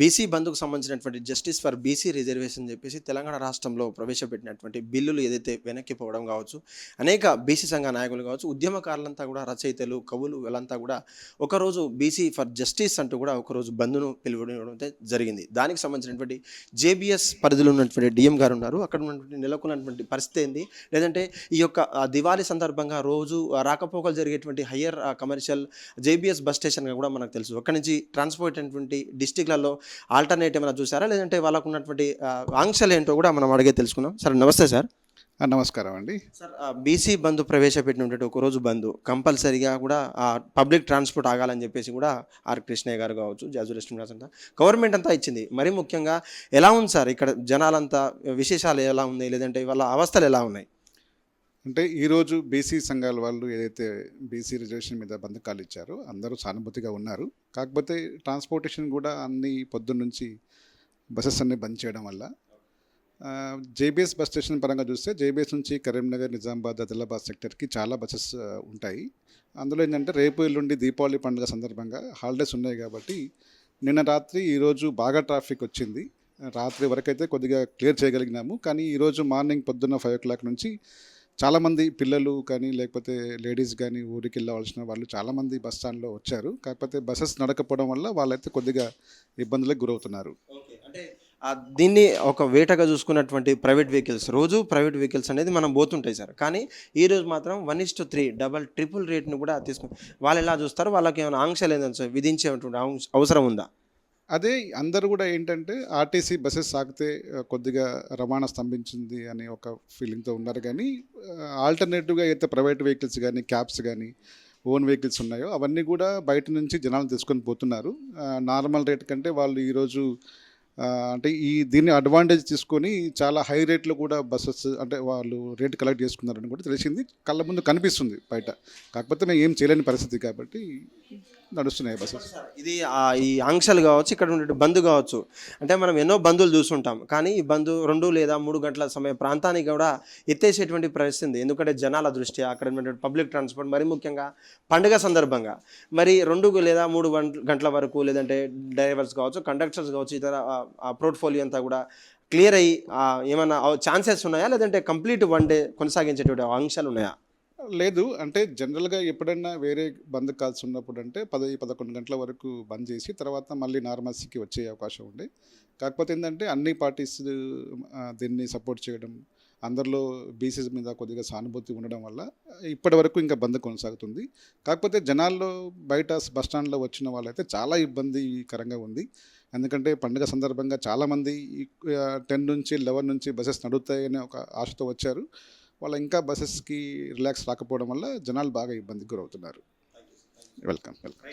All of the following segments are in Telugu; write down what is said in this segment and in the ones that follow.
బీసీ బంధుకు సంబంధించినటువంటి జస్టిస్ ఫర్ బీసీ రిజర్వేషన్ చెప్పేసి తెలంగాణ రాష్ట్రంలో ప్రవేశపెట్టినటువంటి బిల్లులు ఏదైతే వెనక్కి పోవడం కావచ్చు అనేక బీసీ సంఘ నాయకులు కావచ్చు ఉద్యమకారులంతా కూడా రచయితలు కవులు వీళ్ళంతా కూడా ఒకరోజు బీసీ ఫర్ జస్టిస్ అంటూ కూడా ఒకరోజు బంధును పిలువడం జరిగింది. దానికి సంబంధించినటువంటి జేబీఎస్ పరిధిలో ఉన్నటువంటి డిఎం గారు ఉన్నారు. అక్కడ ఉన్నటువంటి నెలకొన్నటువంటి పరిస్థితి ఏంది? లేదంటే ఈ యొక్క దివాళీ సందర్భంగా రోజు రాకపోకలు జరిగేటువంటి హయ్యర్ కమర్షియల్ జేబీఎస్ బస్ స్టేషన్గా కూడా మనకు తెలుసు. అక్కడి నుంచి ట్రాన్స్పోర్ట్ అయినటువంటి డిస్టిక్లలో ఆల్టర్నేట్ ఏమైనా చూసారా లేదంటే వాళ్ళకు ఉన్నటువంటి ఆంక్షలు ఏంటో కూడా మనం అడిగే తెలుసుకున్నాం సార్ నమస్తే సార్. నమస్కారం అండి. సార్ బీసీ బంధు ప్రవేశపెట్టినటువంటి ఒక రోజు బంధు కంపల్సరీగా కూడా పబ్లిక్ ట్రాన్స్పోర్ట్ ఆగాలని చెప్పేసి కూడా ఆర్ కృష్ణయ్య గారు కావచ్చు జాజు రెస్టారెంట్ అంతా గవర్నమెంట్ అంతా ఇచ్చింది. మరి ముఖ్యంగా ఎలా ఉంది సార్? ఇక్కడ జనాలంతా విశేషాలు ఎలా ఉన్నాయి? లేదంటే వాళ్ళ అవస్థలు ఎలా ఉన్నాయి? అంటే ఈరోజు బీసీ సంఘాల వాళ్ళు ఏదైతే బీసీ రిజర్వేషన్ మీద బంధకాలు ఇచ్చారో అందరూ సానుభూతిగా ఉన్నారు. కాకపోతే ట్రాన్స్పోర్టేషన్ కూడా అన్ని పొద్దున్న నుంచి బస్సెస్ అన్ని బంద్ చేయడం వల్ల జేబీఎస్ బస్ స్టేషన్ పరంగా చూస్తే జేబీఎస్ నుంచి కరీంనగర్ నిజామాబాద్ ఆదిలాబాద్ సెక్టర్కి చాలా బస్సెస్ ఉంటాయి. అందులో ఏంటంటే రేపు ఎల్లుండి దీపావళి పండుగ సందర్భంగా హాలిడేస్ ఉన్నాయి కాబట్టి నిన్న రాత్రి ఈరోజు బాగా ట్రాఫిక్ వచ్చింది. రాత్రి వరకైతే కొద్దిగా క్లియర్ చేయగలిగినాము. కానీ ఈరోజు మార్నింగ్ పొద్దున్న ఫైవ్ ఓ క్లాక్ నుంచి చాలామంది పిల్లలు కానీ లేకపోతే లేడీస్ కానీ ఊరికి వెళ్ళవలసిన వాళ్ళు చాలామంది బస్ స్టాండ్లో వచ్చారు. కాకపోతే బస్సెస్ నడకపోవడం వల్ల వాళ్ళైతే కొద్దిగా ఇబ్బందులకు గురవుతున్నారు. దీన్ని ఒక వేటగా చూసుకున్నటువంటి ప్రైవేట్ వెహికల్స్ రోజు ప్రైవేట్ వెహికల్స్ అనేది మనం పోతుంటాయి సార్. కానీ ఈ రోజు మాత్రం one is to three double triple రేట్ను కూడా తీసుకుని వాళ్ళు ఎలా చూస్తారు వాళ్ళకి ఏమైనా ఆంక్షలు ఏదైనా సార్ విధించేటువంటి అవసరం ఉందా? అదే అందరూ కూడా ఏంటంటే ఆర్టీసీ బస్సెస్ సాగితే కొద్దిగా రవాణా స్తంభించింది అనే ఒక ఫీలింగ్తో ఉన్నారు. కానీ ఆల్టర్నేటివ్గా అయితే ప్రైవేట్ వెహికల్స్ కానీ క్యాబ్స్ కానీ ఓన్ వెహికల్స్ ఉన్నాయో అవన్నీ కూడా బయట నుంచి జనాలు తీసుకొని పోతున్నారు. నార్మల్ రేట్ కంటే వాళ్ళు ఈరోజు అంటే ఈ దీన్ని అడ్వాంటేజ్ తీసుకొని చాలా హై రేట్లో కూడా బస్సెస్ అంటే వాళ్ళు రేట్ కలెక్ట్ చేసుకున్నారని కూడా తెలిసింది. కళ్ళ ముందు కనిపిస్తుంది బయట. కాకపోతే మేము ఏం చేయలేని పరిస్థితి కాబట్టి నడుస్తున్నాయి బస్సెస్ ఇది ఆ, ఈ ఆంక్షలు కావచ్చు ఇక్కడ ఉండే బంధు కావచ్చు అంటే మనం ఎన్నో బంధువులు చూస్తుంటాం. కానీ ఈ బంధు రెండు లేదా మూడు గంటల సమయ ప్రాంతానికి కూడా ఎత్తేసేటువంటి పరిస్థితి ఎందుకంటే జనాల దృష్ట్యా అక్కడ ఉన్నటువంటి పబ్లిక్ ట్రాన్స్పోర్ట్ మరి ముఖ్యంగా పండుగ సందర్భంగా. మరి రెండు లేదా మూడు గంట- గంటల వరకు లేదంటే డ్రైవర్స్ కావచ్చు కండక్టర్స్ కావచ్చు ఇతర పోర్ట్ఫోలియో అంతా కూడా క్లియర్ అయ్యి ఏమైనా ఛాన్సెస్ ఉన్నాయా? లేదంటే కంప్లీట్ వన్ డే కొనసాగించేటువంటి ఆంక్షలు ఉన్నాయా? లేదు అంటే జనరల్గా ఎప్పుడైనా వేరే బంద్ కాల్స్ ఉన్నప్పుడు అంటే పది పదకొండు గంటల వరకు బంద్ చేసి తర్వాత మళ్ళీ నార్మల్సీకి వచ్చే అవకాశం ఉండే కాకపోతే ఏంటంటే అన్ని పార్టీస్ దీన్ని సపోర్ట్ చేయడం అందరిలో బీసీస్ మీద కొద్దిగా సానుభూతి ఉండడం వల్ల ఇప్పటి వరకు ఇంకా బంద్ కొనసాగుతుంది. కాకపోతే జనాల్లో బయట బస్ స్టాండ్లో వచ్చిన వాళ్ళైతే చాలా ఇబ్బందికరంగా ఉంది. ఎందుకంటే పండుగ సందర్భంగా చాలామంది టెన్ నుంచి లెవెన్ నుంచి బస్సెస్ నడుస్తాయనే ఒక ఆశతో వచ్చారు. వాళ్ళు ఇంకా బస్సెస్కి రిలాక్స్ రాకపోవడం వల్ల జనాలు బాగా ఇబ్బందికి గురవుతున్నారు. వెల్కమ్ వెల్కమ్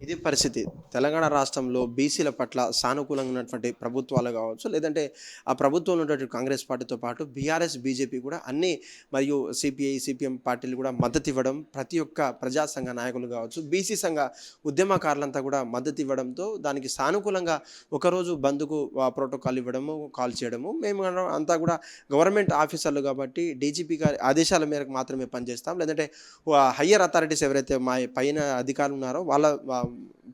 ఇది పరిస్థితి. తెలంగాణ రాష్ట్రంలో బీసీల పట్ల సానుకూలంగా ఉన్నటువంటి ప్రభుత్వాలు కావచ్చు లేదంటే ఆ ప్రభుత్వంలో ఉన్నటువంటి కాంగ్రెస్ పార్టీతో పాటు బీఆర్ఎస్ బీజేపీ కూడా అన్ని మరియు సిపిఐ సిపిఎం పార్టీలు కూడా మద్దతు ఇవ్వడం ప్రతి ఒక్క ప్రజా సంఘ నాయకులు కావచ్చు బీసీ సంఘ ఉద్యమకారులంతా కూడా మద్దతు ఇవ్వడంతో దానికి సానుకూలంగా ఒకరోజు బంద్కు ప్రోటోకాల్ ఇవ్వడము కాల్ చేయడము మేము అంతా కూడా గవర్నమెంట్ ఆఫీసర్లు కాబట్టి డీజీపీ గారి ఆదేశాల మేరకు మాత్రమే పనిచేస్తాం లేదంటే హయ్యర్ అథారిటీస్ ఎవరైతే మా పైన అధికారులు ఉన్నారో వాళ్ళ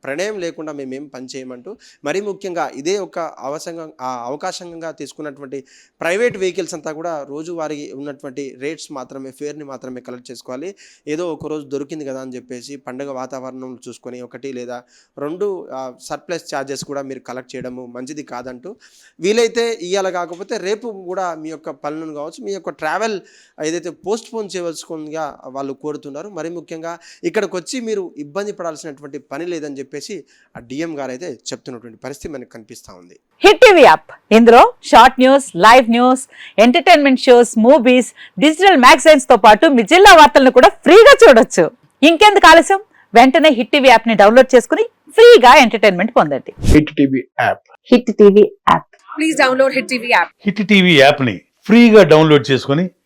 ప్రణయం లేకుండా మేమేం పని చేయమంటూ మరీ ముఖ్యంగా ఇదే ఒక అవసంగం ఆ అవకాశంగా తీసుకున్నటువంటి ప్రైవేట్ వెహికల్స్ అంతా కూడా రోజువారీ ఉన్నటువంటి రేట్స్ మాత్రమే ఫేర్ని మాత్రమే కలెక్ట్ చేసుకోవాలి. ఏదో ఒక రోజు దొరికింది కదా అని చెప్పేసి పండుగ వాతావరణం చూసుకొని ఒకటి లేదా రెండు సర్ప్లస్ ఛార్జెస్ కూడా మీరు కలెక్ట్ చేయడము మంచిది కాదంటూ. వీలైతే ఇవాళ కాకపోతే రేపు కూడా మీ యొక్క పనులను కావచ్చు మీ యొక్క ట్రావెల్ ఏదైతే పోస్ట్ పోన్ చేయవలసిందిగా వాళ్ళు కోరుతున్నారు. మరి ముఖ్యంగా ఇక్కడికి వచ్చి మీరు ఇబ్బంది పడాల్సినటువంటి పని లేదని చెప్పి చెప్పేసి ఆ డిఎం గారు అయితే చెప్తున్నటువంటి పరిస్థితి మనకు కనిపిస్తూ ఉంది. Hit TV app. ఇందులో short news live news entertainment shows movies digital మ్యాగజైన్స్తో పాటు మీ జిల్లా వార్తలను కూడా ఫ్రీగా చూడొచ్చు. ఇంకెందుకు ఆలస్యం? వెంటనే హిట్ టీవీ యాప్ని డౌన్లోడ్ చేసుకుని ఫ్రీగా ఎంటర్టైన్మెంట్ పొందండి. Hit TV app. Hit TV app. Please download Hit TV app. Hit TV యాప్ని ఫ్రీగా డౌన్లోడ్ చేసుకొని